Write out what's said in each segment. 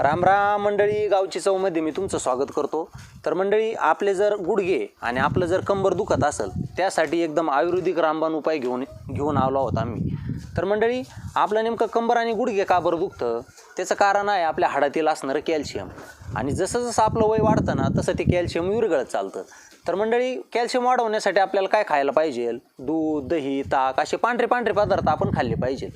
रामराम मंडळी गावची चौमध्ये मी तुमचं स्वागत करतो. तर मंडळी आपले जर गुडघे आणि आपलं जर कंबर दुखत असेल त्यासाठी एकदम आयुर्वेदिक रामबाण उपाय घेऊन घेऊन आलो आहोत आम्ही. तर मंडळी आपलं नेमकं कंबर आणि गुडघे का बरं दुखतं? त्याचं कारण आहे आपल्या हाडातील असणारं कॅल्शियम. आणि जसं जसं आपलं वय वाढतं ना तसं ते कॅल्शियम विरगळत चालतं. तर मंडळी कॅल्शियम वाढवण्यासाठी आपल्याला काय खायला पाहिजे? दूध दही ताक असे पांढरे पांढरे पदार्थ आपण खाल्ले पाहिजे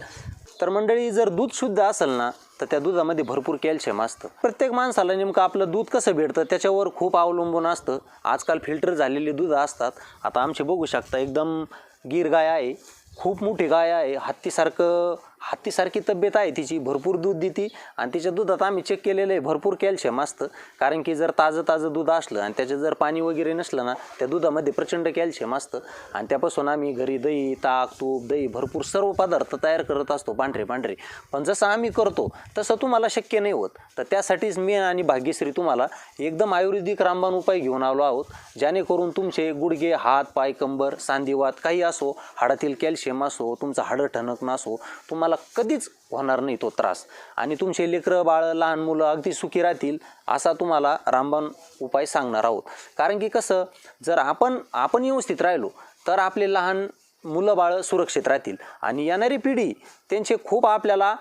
तर मंडळी जर दूध शुद्ध असेल ना तर त्या दुधामध्ये भरपूर कॅल्शियम असतं. प्रत्येक माणसाला नेमकं आपलं दूध कसं भेटतं त्याच्यावर खूप अवलंबून असतं. आजकाल फिल्टर झालेली दूध असतात. आता आमचे बघू शकता एकदम गिर गाय आहे खूप मोठी गाय आहे हत्तीसारखं हत्तीसारखी तब्येत आहे तिची भरपूर दूध देते आणि तिच्या दुधात आम्ही चेक केलेलं आहे भरपूर कॅल्शियम असतं. कारण की जर ताजं ताजं दूध असलं आणि त्याच्यात जर पाणी वगैरे नसलं ना त्या दुधामध्ये प्रचंड कॅल्शियम असतं. आणि त्यापासून आम्ही घरी दही ताक तूप दही भरपूर सर्व पदार्थ तयार करत असतो पांढरे पांढरे. पण जसं आम्ही करतो तसं तुम्हाला शक्य नाही होत. तर त्यासाठीच मी आणि भाग्यश्री तुम्हाला एकदम आयुर्वेदिक रामबाण उपाय घेऊन आलो आहोत जेणेकरून तुमचे गुडघे हात पाय कंबर सांधिवात काही असो हाडातील कॅल्शियम असो तुमचं हाडं ठणक नसो तुम्हाला कधीच होणार नाही तो त्रास. आणि तुमचे लेकरं बाळं लहान मुलं अगदी सुखी राहतील असा तुम्हाला रामबाण उपाय सांगणार आहोत. कारण की कसं जर आपण आपण व्यवस्थित राहिलो तर आपले लहान मुलं बाळं सुरक्षित राहतील. आणि येणारी पिढी त्यांचे खूप आपल्याला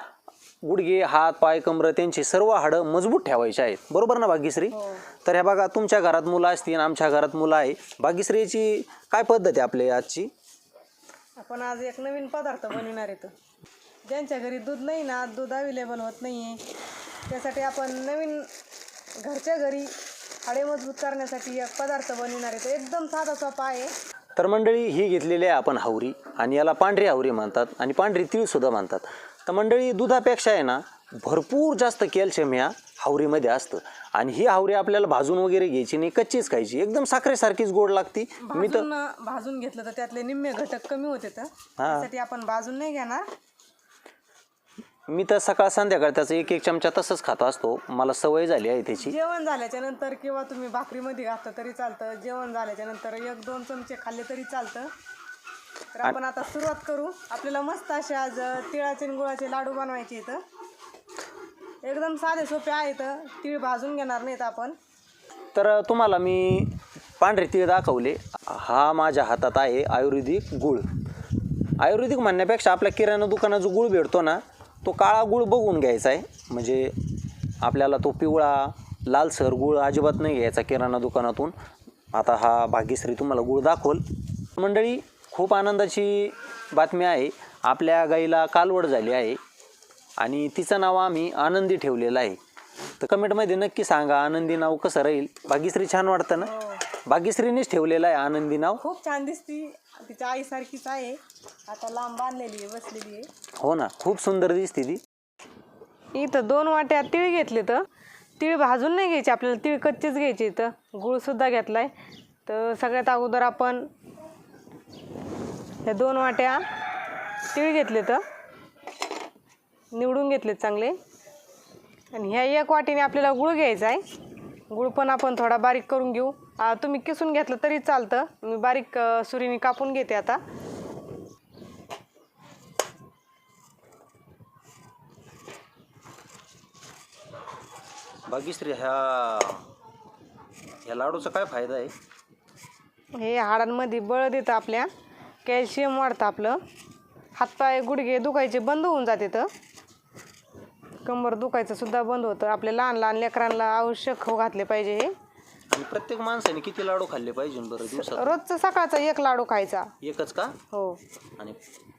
गुडघे हात पाय कमरं त्यांची सर्व हाडं मजबूत ठेवायचे आहेत. बरोबर ना भाग्यश्री? तर ह्या बघा तुमच्या घरात मुलं असतील आमच्या घरात मुलं आहे. भाग्यश्रीची काय पद्धत आहे आपली आजची? आपण आज एक नवीन पदार्थ बनवणार येतो ज्यांच्या घरी दूध नाही ना दूध अवेलेबल होत नाही आहे त्यासाठी आपण नवीन घरच्या घरी हाडे मजबूत करण्यासाठी एक पदार्थ बनवणार येतो एकदम साधा सोपा आहे. तर मंडळी ही घेतलेली आहे आपण हावरी आणि याला पांढरी हावरी म्हणतात आणि पांढरी तीळसुद्धा म्हणतात. तर मंडळी दुधापेक्षा आहे ना भरपूर जास्त कॅल्शियम ह्या हावरीमध्ये असतं. आणि ही हावरी आपल्याला भाजून वगैरे घ्यायची नाही कच्चीच खायची. एकदम साखरेसारखीच गोड लागती. मी तर भाजून भाजून घेतलं तर त्यातले निम्मे घटक कमी होते तर त्यासाठी आपण भाजून नाही घेणार. मी तर सकाळ संध्याकाळ त्याचा एक एक चमचा तसंच खात असतो. मला सवय झाली आहे त्याची. जेवण झाल्याच्यानंतर किंवा तुम्ही भाकरीमध्ये घातलं तरी चालतं. जेवण झाल्याच्यानंतर एक दोन चमचे खाल्ले तरी चालतं. तर आपण आता सुरुवात करू. आपल्याला मस्त असे आज तिळाचे आणि गुळाचे लाडू बनवायचे इथं एकदम साधे सोपे आहेत. तीळ भाजून घेणार नाहीत आपण. तर तुम्हाला मी पांढरे तीळ दाखवले. हा माझ्या हातात आहे आयुर्वेदिक गुळ. आयुर्वेदिक म्हणण्यापेक्षा आपल्या किराणा दुकानात जो गुळ भेटतो ना तो काळा गुळ बघून घ्यायचा आहे. म्हणजे आपल्याला तो पिवळा लालसर गुळ अजिबात नाही घ्यायचा किराणा दुकानातून. आता हा भाग्यश्री तुम्हाला गुळ दाखवल. मंडळी खूप आनंदाची बातमी आहे. आपल्या गाईला कालवड झाली आहे आणि तिचं नाव आम्ही आनंदी ठेवलेलं आहे. तर कमेंटमध्ये नक्की सांगा आनंदी नाव कसं राहील? भाग्यश्री छान वाटतं ना? भाग्यश्रीनेच ठेवलेलं आहे आनंदी नाव. खूप छान दिसती. तिच्या आईसारखीच आहे. आता लांब बांधलेली आहे बसलेली आहे. हो ना खूप सुंदर दिसते ती. इथं दोन वाट्या तीळ घेतले तर. तीळ भाजून नाही घ्यायचे आपल्याला तीळ कच्चेच घ्यायचे इथं. गुळसुद्धा घेतलाय. तर सगळ्यात अगोदर आपण ह्या दोन वाट्या तीळ घेतले तर. निवडून घेतले चांगले. आणि ह्या एक वाटीने आपल्याला गुळ घ्यायचा आहे. गुळ पण आपण थोडा बारीक करून घेऊ. आ, तुम्ही किसून घेतलं तरी चालतं. मी बारीक सुरीने कापून घेते आता. भाग्यश्री ह्या ह्या लाडूचा काय फायदा आहे? हे हाडांमध्ये बळ देतं आपल्या. कॅल्शियम वाढतं आपलं. हातपाय गुडघे दुखायचे बंद होऊन जाते तर. कंबर दुखायचं सुद्धा बंद होतं. आपल्या लहान लहान लेकरांना आवश्यक खाऊ घातले पाहिजे हे. आणि प्रत्येक माणसाने किती लाडू खाल्ले पाहिजे बरं दिवसात? रोजचं सकाळचा एक लाडू खायचा. एकच का? हो. आणि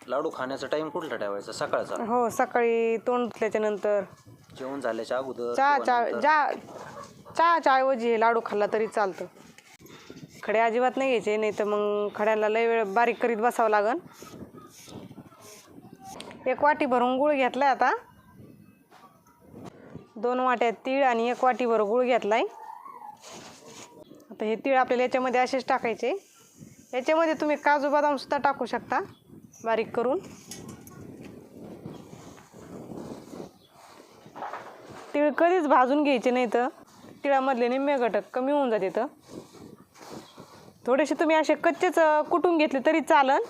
लाडू खाण्याचा टाइम कुठला ठेवायचा? सकाळचा? हो सकाळी तोंड धुतल्याच्या नंतर. जेवण झाल्याच्या अगोदर चहा किंवा चा नंतर? जा चहाच्या ऐवजी हे लाडू खाल्ला तरी चालतं. खडे अजिबात नाही घ्यायचे नाही तर मग खड्याला लय वेळ बारीक करीत बसावं लागन. एक वाटी भरून गुळ घेतलाय आता. दोन वाट्या तीळ आणि एक वाटीभर गुळ घेतलाय. आता हे तीळ आपल्याला याच्यामध्ये असेच टाकायचे. याच्यामध्ये तुम्ही काजू बदामसुद्धा टाकू शकता बारीक करून. तीळ कधीच भाजून घ्यायचे नाही तर तिळामधले निम्मे घटक कमी होऊन जाते तर. थोडेसे तुम्ही असे कच्चेच कुटून घेतले तरी चालन.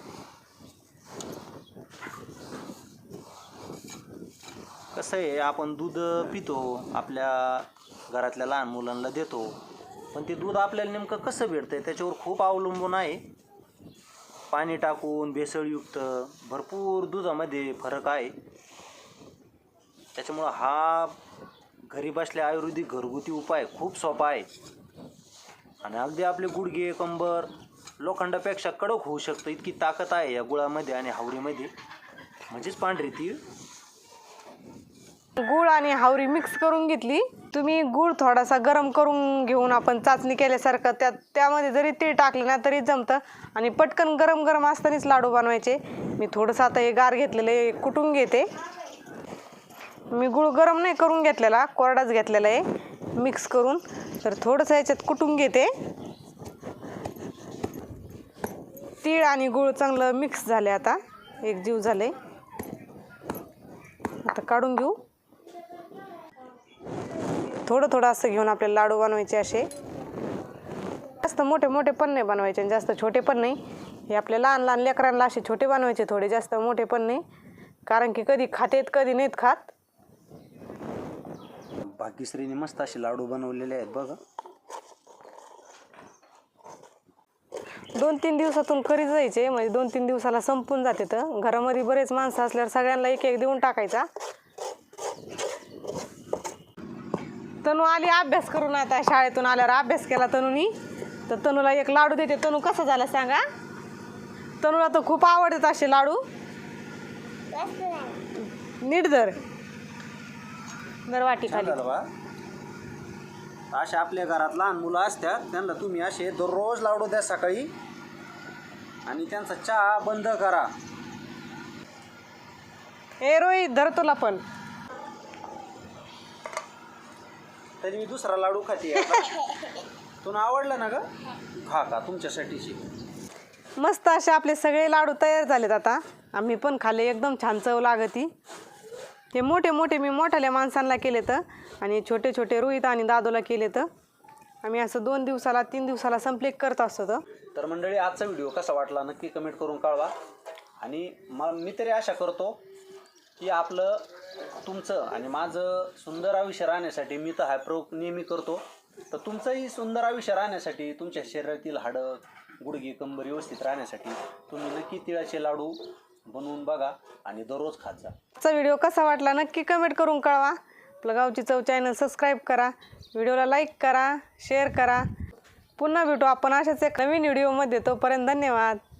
कसं आहे आपण दूध पितो आपल्या घरातल्या लहान मुलांना देतो. पण ते दूध आपल्याला नेमकं कसं भेटतंय? त्याच्यावर खूप अवलंबून आहे. पाणी टाकून भेसळयुक्त भरपूर दुधामध्ये फरक आहे. त्याच्यामुळं हा घरी बसल्या आयुर्वेदिक घरगुती उपाय खूप सोपा आहे. आणि अगदी आपले गुडघे कंबर लोखंडापेक्षा कडक होऊ शकतं. इतकी ताकद आहे या गुळामध्ये आणि हावरीमध्ये म्हणजेच पांढरी ती गूळ आणि हावरी मिक्स करून घेतली. तुम्ही गूळ थोडासा गरम करून घेऊन आपण चाचणी केल्यासारखं त्यात त्यामध्ये जरी तीळ टाकले ना तरी जमतं. आणि पटकन गरम गरम असतानाच लाडू बनवायचे. मी थोडंसं आता हे गार घेतलेलं आहे कुटून घेते. मी गूळ गरम नाही करून घेतलेला कोरडाच घेतलेला आहे. मिक्स करून. तर थोडंसं याच्यात कुटून घेते. तीळ आणि गूळ चांगलं मिक्स झाले आता. एक जीव झाले. आता काढून घेऊ. थोडं थोडं असं घेऊन आपल्याला लाडू बनवायचे असे. जास्त मोठे मोठे पण नाही बनवायचे आणि जास्त छोटे पण नाही. हे आपल्या लहान लहान लेकरांना असे छोटे बनवायचे थोडे जास्त मोठे पण नाही. कारण की कधी खातेत कधी नाहीत खात. भाग्यश्रीने मस्त असे लाडू बनवलेले आहेत बघा. दोन तीन दिवसातून करी जायचे म्हणजे दोन तीन दिवसाला संपून जाते तर. घरामध्ये बरेच माणसं असल्यावर सगळ्यांना एक एक देऊन टाकायचा. तनू आली अभ्यास करून आता शाळेतून आल्यावर अभ्यास केला तनूनी. तर तनूला एक लाडू देते. तनू कसं झालं सांगा? तनूला तर खूप आवडतात असे लाडू. नीट धर. दर वाटी खाली झालं बा. असे आपल्या घरात लहान मुलं असतात त्यांना तुम्ही असे दररोज लाडू द्या सकाळी. आणि त्यांचा चहा बंद करा. ए रोहित धर तुला पण. तरी मी दुसरा लाडू खाते तुला आवडलं ना ग? खा का तुमच्यासाठीची. मस्त असे आपले सगळे लाडू तयार झालेत आता. आम्ही पण खाल्ले एकदम छान चव लागती. हे मोठे मोठे मी मोठ्याल्या माणसांना केले तर आणि छोटे छोटे रोहित आणि दादूला केले तर आम्ही असं दोन दिवसाला तीन दिवसाला संपले करत असतो. तर तर मंडळी आजचा व्हिडिओ कसा वाटला नक्की कमेंट करून कळवा. आणि म मी तरी आशा करतो की आपलं तुमचं आणि माझं सुंदर आयुष्य राहण्यासाठी मी तर हा नेहमी करतो. तर तुमचंही सुंदर आयुष्य राहण्यासाठी तुमच्या शरीरातील हाडं गुडघे कंबर व्यवस्थित राहण्यासाठी तुम्ही नक्की तिळाचे लाडू बनवून बघा आणि दररोज खात जा. आजचा व्हिडिओ कसा वाटला नक्की कमेंट करून कळवा. आपलं गावची चव चॅनल सबस्क्राईब करा. व्हिडिओला लाईक करा शेअर करा. पुन्हा भेटू आपण अशाच एक नवीन व्हिडिओमध्ये. तोपर्यंत धन्यवाद.